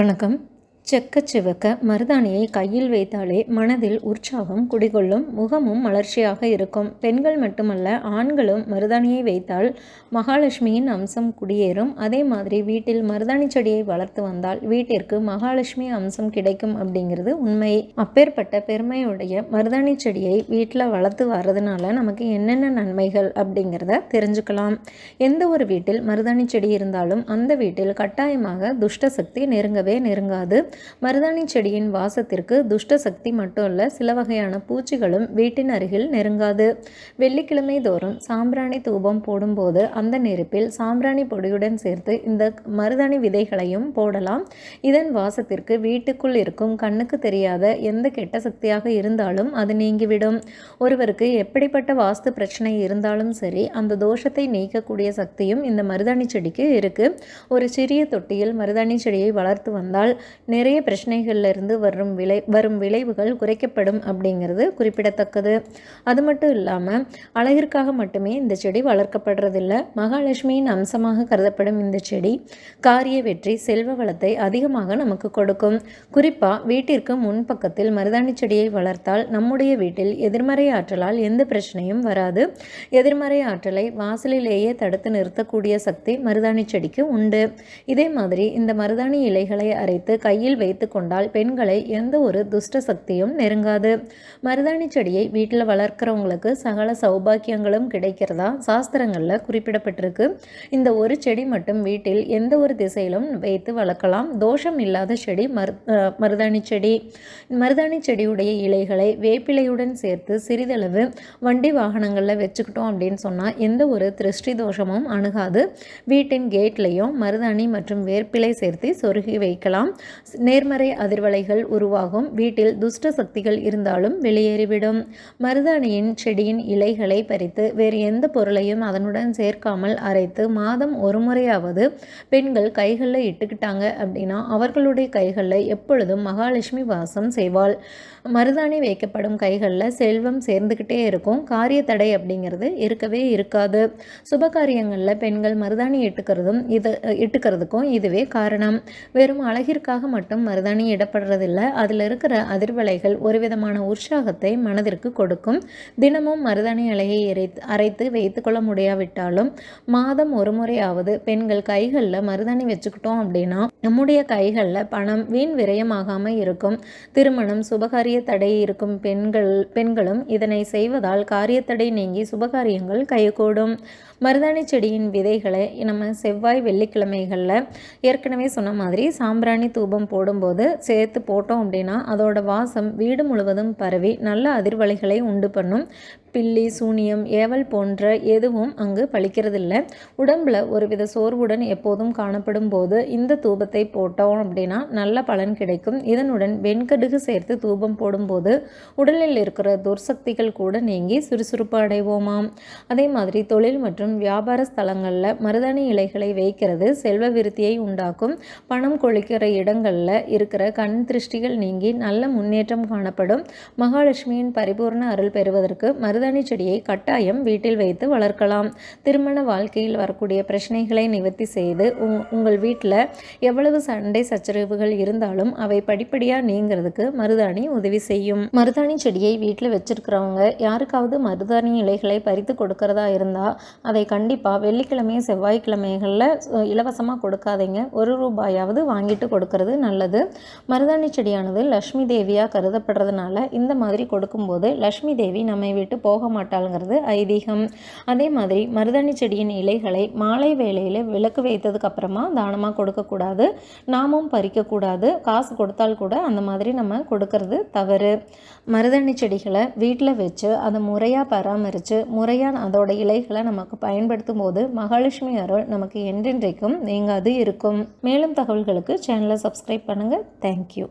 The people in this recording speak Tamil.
வணக்கம். செக்க சிவக்க மருதாணியை கையில் வைத்தாலே மனதில் உற்சாகம் குடிகொள்ளும் முகமும் மலர்ச்சியாக இருக்கும். பெண்கள் மட்டுமல்ல ஆண்களும் மருதாணியை வைத்தால் மகாலட்சுமியின் அம்சம் குடியேறும். அதே மாதிரி வீட்டில் மருதாணி செடியை வளர்த்து வந்தால் வீட்டிற்கு மகாலட்சுமி அம்சம் கிடைக்கும் அப்படிங்கிறது உண்மை. அப்பேற்பட்ட பெருமையுடைய மருதாணி செடியை வீட்டில் வளர்த்து வர்றதுனால நமக்கு என்னென்ன நன்மைகள் அப்படிங்கிறத தெரிஞ்சுக்கலாம். எந்த ஒரு வீட்டில் மருதாணி செடி இருந்தாலும் அந்த வீட்டில் கட்டாயமாக துஷ்ட சக்தி நெருங்கவே நெருங்காது. மருதாணி செடியின் வாசத்திற்கு துஷ்ட சக்தி மட்டும் இல்லை சில வகையான பூச்சிகளும் வீட்டின் அருகில் நெருங்காது. வெள்ளிக்கிழமை தோறும் சாம்பிராணி தூபம் போடும்போது அந்த நெருப்பில் சாம்பிராணி பொடியுடன் சேர்த்து இந்த மருதாணி விதைகளையும் போடலாம். இதன் வாசத்திற்கு வீட்டுக்குள் இருக்கும் கண்ணுக்கு தெரியாத எந்த கெட்ட சக்தியாக இருந்தாலும் அது நீங்கிவிடும். ஒருவருக்கு எப்படிப்பட்ட வாஸ்து பிரச்சனை இருந்தாலும் சரி அந்த தோஷத்தை நீக்கக்கூடிய சக்தியும் இந்த மருதாணி செடிக்கு இருக்கு. ஒரு சிறிய தொட்டியில் மருதாணி செடியை வளர்த்து வந்தால் நிறைய பிரச்சனைகள்லேருந்து வரும் விளை வரும் விளைவுகள் குறைக்கப்படும் அப்படிங்கிறது குறிப்பிடத்தக்கது. அது மட்டும் இல்லாமல் அழகிற்காக மட்டுமே இந்த செடி வளர்க்கப்படுறதில்லை. மகாலட்சுமியின் அம்சமாக கருதப்படும் இந்த செடி காரிய வெற்றி செல்வ வளத்தை அதிகமாக நமக்கு கொடுக்கும். குறிப்பாக வீட்டிற்கு முன்பக்கத்தில் மருதாணி செடியை வளர்த்தால் நம்முடைய வீட்டில் எதிர்மறை ஆற்றலால் எந்த பிரச்சனையும் வராது. எதிர்மறை ஆற்றலை வாசலிலேயே தடுத்து நிறுத்தக்கூடிய சக்தி மருதாணி செடிக்கு உண்டு. இதே மாதிரி இந்த மருதாணி இலைகளை அரைத்து கையில் கையில் வைத்து கொண்டால் பெண்களை எந்த ஒரு துஷ்ட சக்தியும் நெருங்காது. மருதாணி செடியை வீட்டில் வளர்க்குறவங்களுக்கு சகல சௌபாக்கியங்களும் கிடைக்கிறதா? சாஸ்திரங்களில் குறிப்பிடப்பட்டிருக்கு. இந்த ஒரு செடி மட்டும் வீட்டில் எந்த ஒரு திசையிலும் வைத்து வளர்க்கலாம். தோஷம் இல்லாத செடி மரு மருதாணி செடி. மருதாணி செடியுடைய இலைகளை வேப்பிலையுடன் சேர்த்து சிறிதளவு வண்டி வாகனங்களில் வச்சுக்கிட்டோம் அப்படின்னு சொன்னால் எந்த ஒரு திருஷ்டி தோஷமும் அணுகாது. வீட்டின் கேட்லேயும் மருதாணி மற்றும் வேப்பிலை சேர்த்து சொருகி வைக்கலாம். நேர்மறை அதிர்வலைகள் உருவாகும். வீட்டில் துஷ்ட சக்திகள் இருந்தாலும் வெளியேறிவிடும். மருதாணியின் செடியின் இலைகளை பறித்து வேறு எந்த பொருளையும் அதனுடன் சேர்க்காமல் அரைத்து மாதம் ஒரு முறையாவது பெண்கள் கைகளில் இட்டுக்கிட்டாங்க அப்படின்னா அவர்களுடைய கைகளில் எப்பொழுதும் மகாலட்சுமி வாசம் செய்வாள். மருதாணி வைக்கப்படும் கைகளில் செல்வம் சேர்ந்துக்கிட்டே இருக்கும். காரிய தடை அப்படிங்கிறது இருக்கவே இருக்காது. சுபகாரியங்களில் பெண்கள் மருதாணி இட்டுக்கிறதும் இது இட்டுக்கிறதுக்கும் இதுவே காரணம். வெறும் அழகிற்காக மட்டும் மட்டும் மருதாணி இடப்படுறதில்லை. அதில் இருக்கிற அதிர்வலைகள் ஒரு விதமான உற்சாகத்தை மனதிற்கு கொடுக்கும். தினமும் மருதாணி அலையை இறைத்து அரைத்து வைத்துக்கொள்ள முடியாவிட்டாலும் மாதம் ஒரு முறையாவது பெண்கள் கைகளில் மருதாணி வச்சுக்கிட்டோம் அப்படின்னா நம்முடைய கைகளில் பணம் வீண் விரயமாகாமல் இருக்கும். திருமணம் சுபகாரிய தடை இருக்கும் பெண்கள் பெண்களும் இதனை செய்வதால் காரியத்தடை நீங்கி சுபகாரியங்கள் கைகூடும். மருதாணி செடியின் விதைகளை நம்ம செவ்வாய் வெள்ளிக்கிழமைகளில் ஏற்கனவே சொன்ன மாதிரி சாம்பிராணி தூபம் போடும்போது சேர்த்து போட்டோம் அப்படின்னா அதோட வாசம் வீடு முழுவதும் பரவி நல்ல அதிர்வலைகளை உண்டு பண்ணும். பில்லி சூனியம் ஏவல் போன்ற எதுவும் அங்கு பழிக்கிறதில்ல. உடம்பில் ஒருவித சோர்வுடன் எப்போதும் காணப்படும் போது இந்த தூபத்தை போட்டோம் அப்படின்னா நல்ல பலன் கிடைக்கும். இதனுடன் வெண்கடுகு சேர்த்து தூபம் போடும்போது உடலில் இருக்கிற துர்சக்திகள் கூட நீங்கி சுறுசுறுப்பு அடைவோமாம். அதே மாதிரி தொழில் மற்றும் வியாபார ஸ்தலங்களில் மருதாணி இலைகளை வைக்கிறது செல்வ விருத்தியை உண்டாக்கும். பணம் கொளிக்கிற இடங்களில் இருக்கிற கண் திருஷ்டிகள் நீங்கி நல்ல முன்னேற்றம் காணப்படும். மகாலட்சுமியின் பரிபூர்ண அருள் பெறுவதற்கு மருத மருதாணி செடியை கட்டாயம் வீட்டில் வைத்து வளர்க்கலாம். திருமண வாழ்க்கையில் வரக்கூடிய பிரச்சனைகளை நிவர்த்தி செய்து உங்கள் வீட்டில் எவ்வளவு சண்டை சச்சரவுகள் இருந்தாலும் அவை படிப்படியாக நீங்கிறதுக்கு மருதாணி உதவி செய்யும். மருதாணி செடியை வீட்டில் வச்சிருக்கிறவங்க யாருக்காவது மருதாணி இலைகளை பறித்து கொடுக்கறதா இருந்தால் அதை கண்டிப்பாக வெள்ளிக்கிழமை செவ்வாய்க்கிழமைகளில் இலவசமாக கொடுக்காதீங்க. ஒரு ரூபாயாவது வாங்கிட்டு கொடுக்கறது நல்லது. மருதாணி செடியானது லக்ஷ்மி தேவியாக கருதப்படுறதுனால இந்த மாதிரி கொடுக்கும்போது லக்ஷ்மி தேவி நம்மை விட்டு போக மாட்டாளுங்கிறது ஐதீகம். அதே மாதிரி மருதாணி செடியின் இலைகளை மாலை வேளையில் விளக்கு வைத்ததுக்கு அப்புறமா தானமாக கொடுக்கக்கூடாது? நாமும் பறிக்கக்கூடாது. காசு கொடுத்தால் கூட அந்த மாதிரி நம்ம கொடுக்கறது தவறு. மருதாணி செடிகளை வீட்டில் வச்சு அதை முறையாக பராமரித்து முறையாக அதோட இலைகளை நமக்கு பயன்படுத்தும் போது மகாலட்சுமி அருள் நமக்கு என்றென்றைக்கும் நீங்காது இருக்கும். மேலும் தகவல்களுக்கு சேனலை சப்ஸ்கிரைப் பண்ணுங்கள் தேங்க்யூ